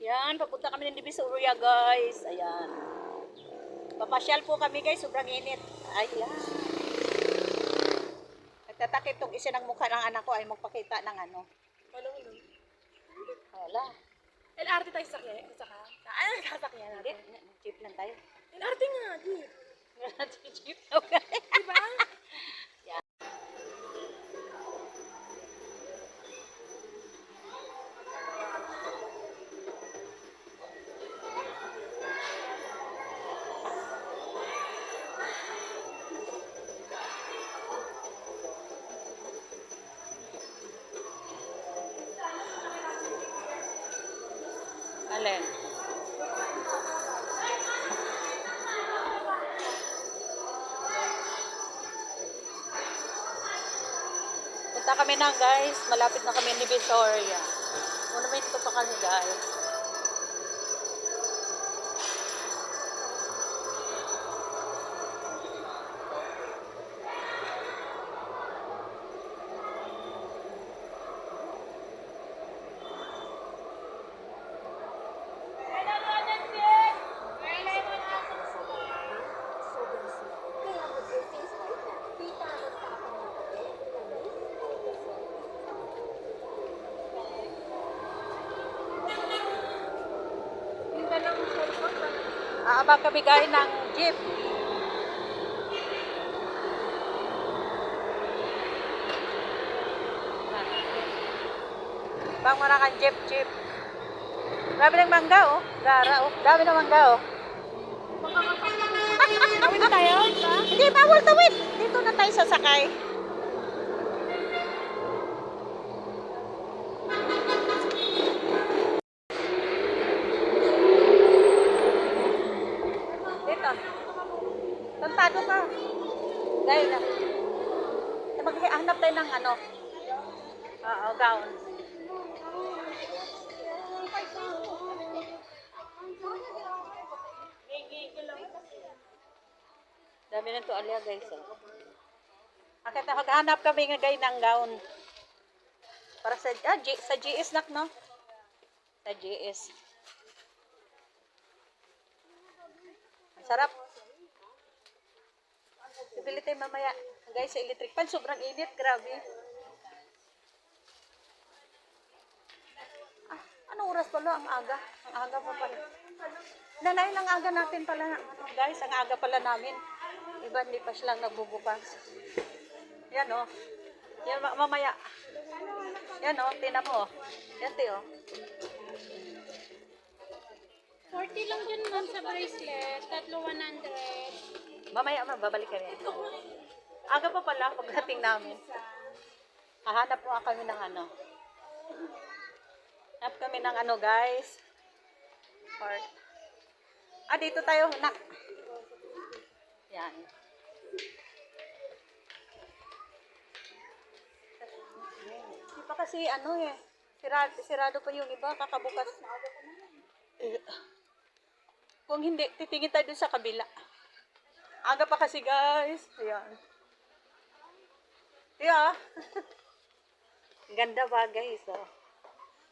Yan, papunta kami ng Divisoria guys. Ayan. Papasyal po kami guys, sobrang init. Ayan. Nagtatakip tong isa ng mukha ng anak ko ay magpakita ng ano. Ano yun? Wala. LRT tayo sa sakya. Saka, ano sasakyan Hindi, natin? jeep lang tayo. LRT nga, jeep lang tayo. Alin? Punta kami na guys. Malapit na kami ni Victoria. Monumento pa kami guys. Guys ng jeep. Bang marakan jeep jeep. Dami ng mangga oh. Gara oh. Dami ng mangga oh. Tawid na tayo? Hindi, bawal tawid. Dito na tayo sasakay. Dami ng tuwalya guys. Oh. Akit na maghanap kami nga guys ng gown. Para sa ah, G, sa GS nak no? Sa GS. Ang sarap. Bibili tayo mamaya. Guys, sa electric pan, sobrang init. Grabe. Ah, anong oras pala? Ang aga. Ang aga pa pala. Nanay, ang aga natin pala. Guys, ang aga pala namin. Iba, hindi pa silang nagbubukas. Yan, oh. Yan, ma- mamaya. Yan, oh. Tina mo, oh. Yan, ti, oh. 40 lang dyan ma'am sa bracelet. Tatlo 100. Mamaya, ma, babalik kami. Aga pa pala, pagdating namin. Hahanap po kami ng ano. Hanap kami ng ano, guys. Or, ah, dito tayo, nak. Yan. Di pa kasi ano eh. Sirado, sirado pa yung iba, kakabukas. Kung hindi, titingin tayo dun sa kabila. Aga pa kasi guys. Ayan. Yeah. Ganda ba guys? Oh.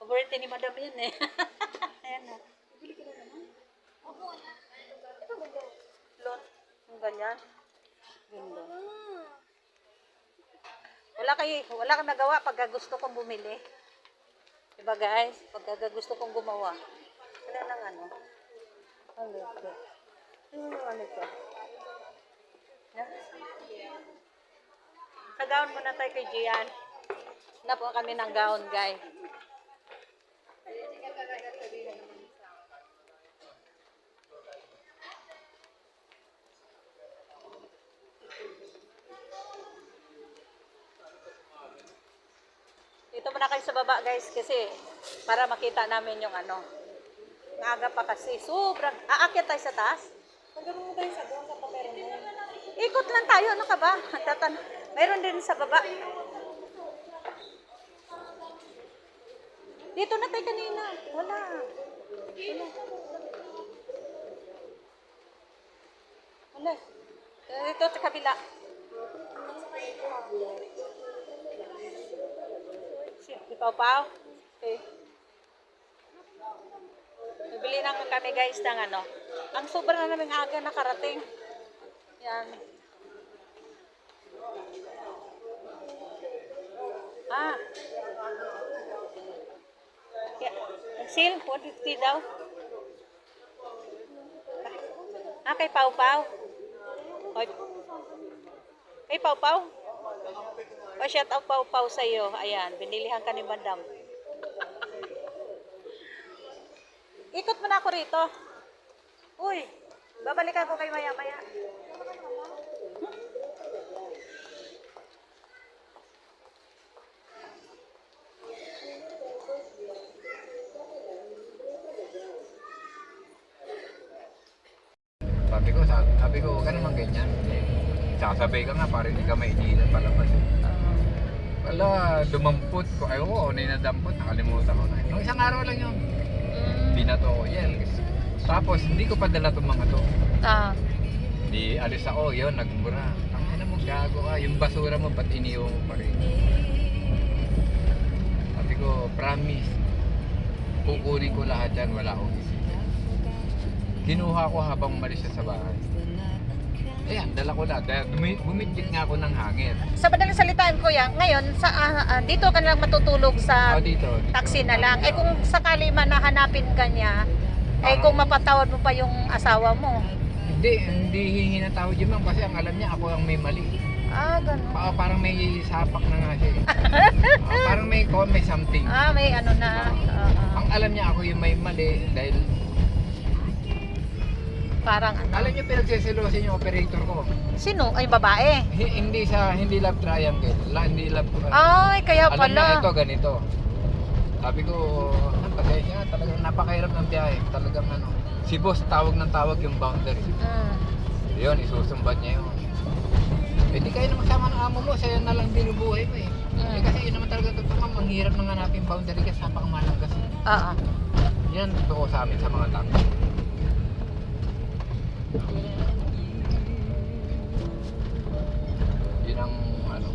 Paborito ni madam yan eh. Ayan oh. Lot. Ang ganyan. Ganda. Wala kayo, wala kang nagawa pagka gusto kong bumili. Diba guys? Pagka gusto kong gumawa. Wala nang ano. Ano ito? Ano ano ito? Sa gown muna tayo kay Gian. Na po kami ng gown, guys. Dito muna kayo sa baba, guys, kasi para makita namin yung ano. Ngaga pa kasi. Sobrang. Aakyat tayo sa taas. Magkaroon mo tayo sa doon sa papero mo. Ikot lang tayo, ano ka ba? Tatan Mayroon din sa baba. Dito na tayo kanina. Wala. Wala. Wala. Dito sa kabila. Si, ikaw pa? Okay. kami guys ng ano. Ang sobra na naming aga nakarating. Yan. Ah. Yeah. Seal, 150 daw. Ah, kay Pau Pau. Kay Pau Pau. O, shout out Pau Pau sa iyo. Ayan, binilihan ka ni Madam. Ikot mo na ako rito. Uy, babalikan ko kayo maya-maya. Sabi ko, sabi, sabi ko, huwag ka naman ganyan. Sasabay ka nga, para hindi ka maigilan palabas. Wala, dumampot ko. Ay, oo, ano yung nadampot? Nakalimutan ko na. Nung isang araw lang yun. Binato ko yan. Tapos, hindi ko padala itong mga to. Ah, Di alis ako, yun, nagmura. Ang ina mo, gago ka. Yung basura mo, ba't iniwan mo pa rin? Sabi ko, promise. Kukunin ko lahat yan, wala akong isip. Kinuha ko habang umalis siya sa bahay. Ayan, dala ko lahat. Dahil bumi- Bumidjit nga ako ng hangin. sa madaling salitaan ko yan, ngayon, sa, ah, ah, dito ka na lang matutulog sa Oh, dito, dito. taxi na lang. Eh kung sakali man nahanapin ka niya, eh kung mapatawad mo pa yung asawa mo. Hindi, hindi hinatawad yun ma'am kasi ang alam niya ako ang may mali. Ah, ganun. Pa- parang may sapak na nga siya. eh. Ah, parang may, may something. Ah, may ano na. ah, ah. Ang alam niya ako yung may mali dahil parang ano. alam niyo pinagseselosin yung operator ko. Sino? Ay, babae. Hi- hindi sa hindi love triangle. La, hindi love Ay, kaya alam pala. niya ito ganito. Sabi ko, ang pasensya talagang napakahirap ng biyahe. Talagang ano, si boss tawag ng tawag yung boundary. Mm. Yun, isusumbat niya yun. Eh di kayo na magsama ng amo mo, sa'yo na lang binubuhay mo eh. Mm. Eh kasi yun naman talaga totoo ang hirap nang hanapin boundary kasi napakamalang kasi. Ah, ah. Yan totoo sa amin sa mga taxi. Yun ang ano.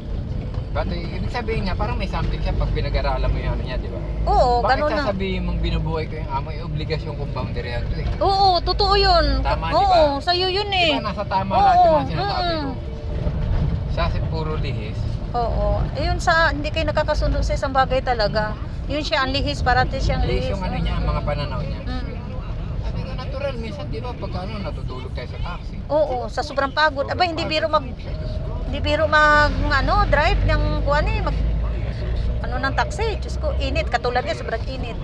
But eh, ibig sabihin niya, parang may something siya pag pinag-aralan mo yung ano niya, di ba? Oo, Bakit ganun na. sasabihin mong binubuhay ko yung amo, eh, obligasyon kong boundary yan to eh. Oo, totoo yun. Tama, di Oo, ba? sa'yo yun eh. Ba nasa tama Oo, lahat yung mga sinasabi mm. ko? Siya si puro lihis. Oo. Ayun sa, hindi kayo nakakasundo sa isang bagay talaga. Yun siya ang lihis, parati siyang Lihis lihis. yung ano niya, ang mga pananaw niya. Mm. Natural, minsan di ba pag ano, natutulog tayo sa taxi. Oo, sa sobrang pagod. Aba, hindi biro mag hindi biro mag ano, drive ng kuan eh, mag ano ng taxi. Diyos ko, init. Katulad niya, sobrang init.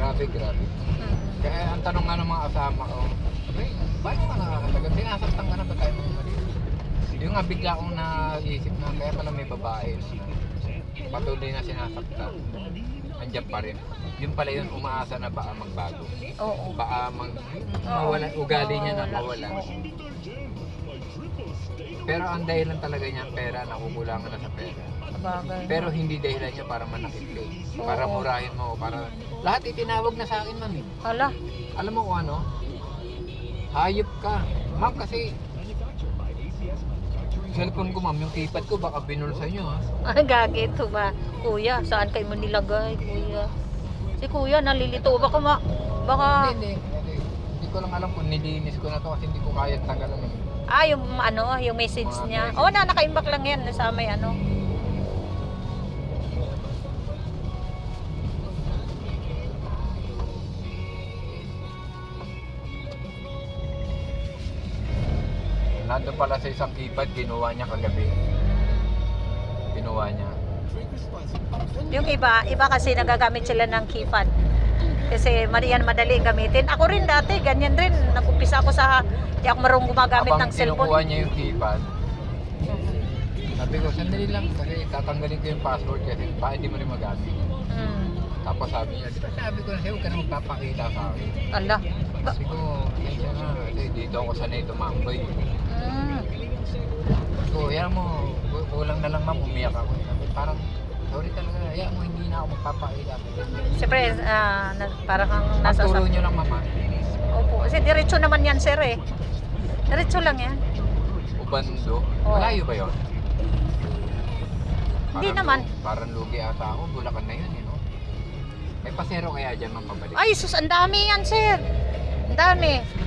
Grabe, grabe. Mm. Kaya ang tanong nga ng mga kasama ko, Hey, bakit ka nakakatagal? Sinasaktan ka na ba tayo mga mali? Yung nga bigla akong naisip na kaya pala may babae patuloy na sinasaktan. Andiyan pa rin. Yun pala yun, umaasa na baka magbago. Oo. Baka mag, mawala, ugali niya na mawala. Pero ang dahilan talaga niya pera, nakukulangan na sa pera. Sabagay. Pero hindi dahilan niya para manakit ka eh. Para Oo. murahin mo, para... Lahat itinawag na sa akin, ma'am. eh. Hala. Alam mo kung ano? Hayop ka. Ma'am, kasi... Cellphone ko, ma'am, yung keypad ko, baka binulsa nyo, ha? Ang gagi ito ba? Kuya, saan kayo mo nilagay, kuya? Si kuya, nalilito. Baka ma... Baka... Hindi, hindi, hindi. Ko lang alam kung nilinis ko na to kasi hindi ko kaya tagalan eh. Ah, yung ano, yung message Mga niya. Oo, na, naka-imbak lang yan sa may ano. Nandun pala sa isang keypad, kinuha niya kagabi. Kinuha niya. Yung iba, iba kasi nagagamit sila ng keypad. Kasi mariyan madali gamitin. Ako rin dati, ganyan rin. Nag-umpisa ako sa, di ako marunong gumagamit Habang ng kinukuha cellphone. niya yung keypad, sabi ko, sandali lang kasi tatanggalin ko yung password kasi baka hindi mo rin magamit. Mm. Tapos sabi niya, di ba sabi ko na sa'yo, huwag ka na magpapakita sa akin. Ala. Sabi ko, kaya na, kasi dito ako sanay tumambay. Mm. Ko, yan mo, ku- kulang na lang ma'am, umiyak ako. Parang, sorry talaga, yan mo, hindi na ako magpapakita. Siyempre, ah, na, parang kang Ang nasa... turo niyo lang mama, Opo. Kasi diretso naman yan, sir eh. Diretso lang yan. ubando, Oo. malayo ba yun? Hindi Parang naman. Parang lugi ata ako, bulakan na yun, eh, no? May pasero kaya dyan, ma'am, pabalik. Ay, sus, ang dami yan, sir. Dani.